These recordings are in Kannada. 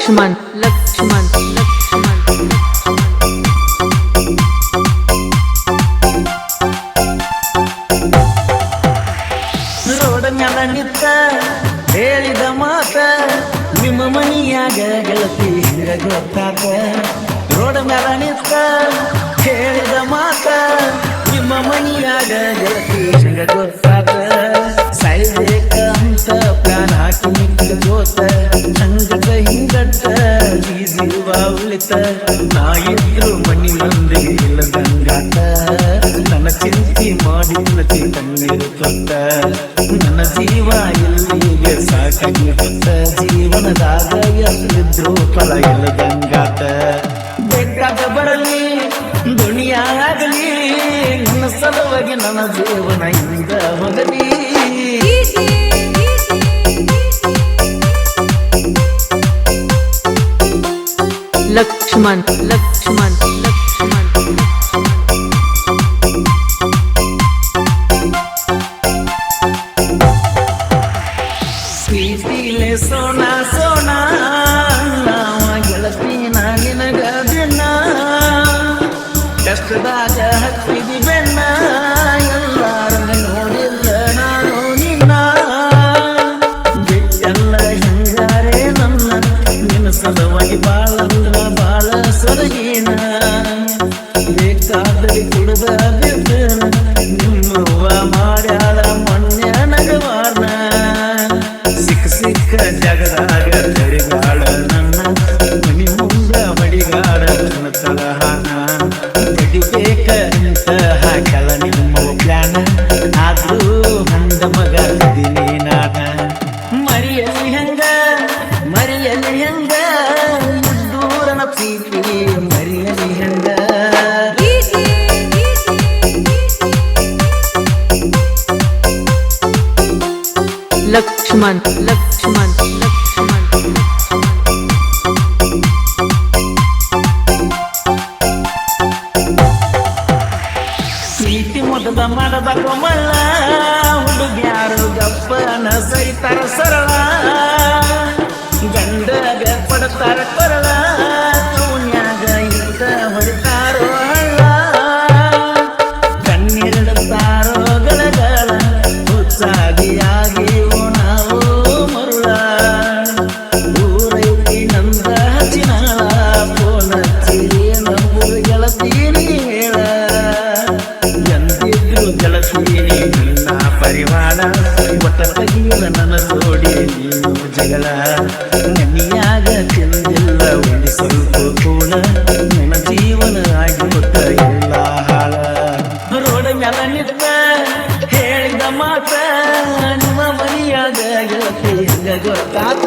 ಲಕ್ಷ್ಮಣ್ ಲಕ್ಷ್ಮಣ್ ಲಕ್ಷ್ಮಣ್. ರೋಡ ಮ್ಯಾಲ ನಿತ್ತ ಹೇಳಿದ ಮಾತ ನಿಮ್ಮ ಮನಿಯಾಗ ಗೆಳತಿ ಹಿಂಗ ಗೊತ್ತಾತ? ರೋಡ ಮ್ಯಾಲ ನಿತ್ತ ಹೇಳಿದ ಮಾತ ನಿಮ್ಮ ಮನಿಯಾಗ ಗೆಳತಿ ಹಿಂಗ ಗೊತ್ತಾತ? ಸಾಯ್ಬೇಕ ಅಂತ ಪ್ಲಾನ್ ಹಾಕಿ ನಿಂತ ಜೋತ ನಾ ಇದ್ರು ಮನಿ ಇಲ್ಲದಂಗಾತ ನನ್ನ ಚಿಂತೆ ಮಾಡಿಲ್ಲತಿ ಕಣ್ಣೀರು ತೊತ್ತ ನನ್ನ ಜೀವ ಎಲ್ಲಿಗೆ ಸಾಕಾಗಿ ತೊತ್ತ ಜೀವನದಾಗ ಎಲ್ಲಿದ್ರು ಫಲ ಇಲ್ಲದಂಗಾತ ಬೇಕಾದ ಬರಲಿ ದುನಿಯಾಗಲಿ ನನ್ನ ಸಲುವಾಗಿ ನನ್ನ ಜೀವನ ಇಂದ ಹೋಗಲಿ ಲಕ್ಷ್ಮಣ್ ಲಕ್ಷ್ಮಣ್ ಲಕ್ಷ್ಮಣ್ ಲಕ್ಷ್ಮಣ್ ಲಕ್ಷ್ಮಣ್ ಪ್ರೀತಿ ಮೊದಲ ಮಾಡದ ಕೊಮಲ್ಲ ಹುಡುಗ್ಯಾರು ಗಪ್ಪನ ಸರಿತಾರ ಸರಳ ಗಂಡಗ ಪಡ್ತಾರ ಕೊರಳ ಗೆಳತೀನಿ ನಿನ್ನ ಪರಿವಾರ. ಒಟ್ಟ ತೆಗಿಯಲ ನನ್ನ ನೋಡಿ ನೀನು ಜಗಳ. ನೆನ್ನಿಯಾಗ ತಿಂದಿಲ್ಲ ಒಂದು ಸ್ವಲ್ಪ ಕೂಡ ನನ್ನ ಜೀವನ ಆಗಿ ಗೊತ್ತ ಎಲ್ಲ ಹಾಳ. ರೋಡ ಮ್ಯಾಲ ನಿಂತ ಹೇಳಿದ ಮಾತ, ನಿಮ್ಮ ಮನೆಯಾಗ ಗೊತ್ತಾತ?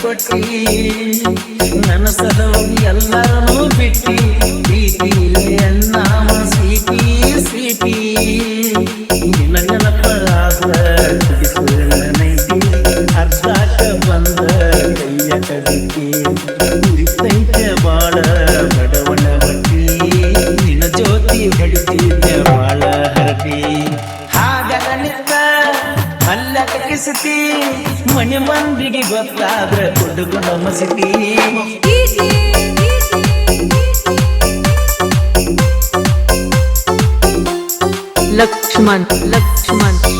ಕೊಟ್ಟಿ ನನ್ನ ಸದವು ಎಲ್ಲರನ್ನೂ ಬಿಟ್ಟಿ ಪ್ರೀತಿಲೇ ಅನ್ನಾಮ ಸ್ವೀಟಿ ಸಿಟಿ ನಿನ್ನ ನೆನಪರಾದ ನೈಟಿ ಅರ್ಧಾಕ ಬಂದ ಕೈಯ ಕಡಿಕೆ ಉರಿತೈತೆ ಬಾಳ ನಿನ್ನ ಜ್ಯೋತಿ ಕಿಸತಿ ಮನೆ ಮಂದಿಗೆ ಗೊತ್ತಾದ್ರೆ ಕೊಡುಗು ಮಸಿತಿ ಲಕ್ಷ್ಮಣ್ ಲಕ್ಷ್ಮಣ್ ಲಕ್ಷ್ಮಣ್.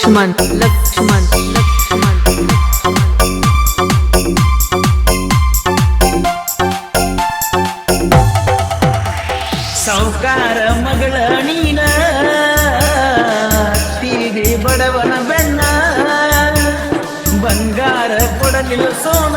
ಲಕ್ಷ್ಮಣ್ ಲಕ್ಷ್ಮಣ್ ಲಕ್ಷ್ಮಣ್ ಸಾವುಕಾರ ಮಗಳ ನೀನ ತೀರಿ ಬಡವನ ಬೆಣ್ಣ ಬಂಗಾರ ಕೊಡಲಿಲ್ಲ ಸೋನ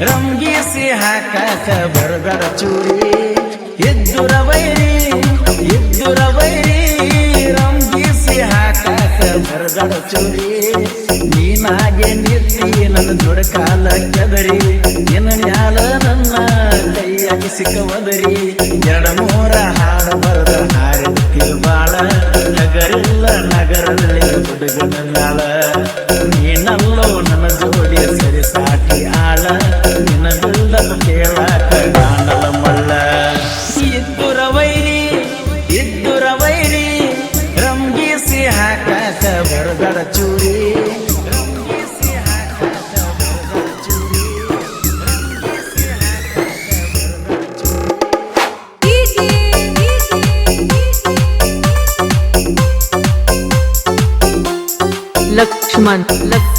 ರಂಗಿಸಿ ಹಾಕಾಕ ಬರದರ ಚೂರಿ. ಎದ್ದುರ ವೈರಿ ಎದ್ದುರ ವೈರಿ. ರಂಗಿಸಿ ಹಾಕಾಕ ಬರದರ ಚೂರಿ. ನೀನಾಗೆ ನಿತ್ತಿ ನನ್ನ ದುಡಕಾಲ ಕೆದರಿ. ನಿನ್ನ ಮ್ಯಾಲ ನನ್ನ ಕೈಯಾಗಿ ಸಿಕ್ಕವದರಿ. ಎರಡ ಮೂರ ಹಾಡ ಬರದ ಹಾರಿ ಬಾಳ ಲಕ್ಷ್ಮಣ್ ಲಕ್ಷ್ಮಣ್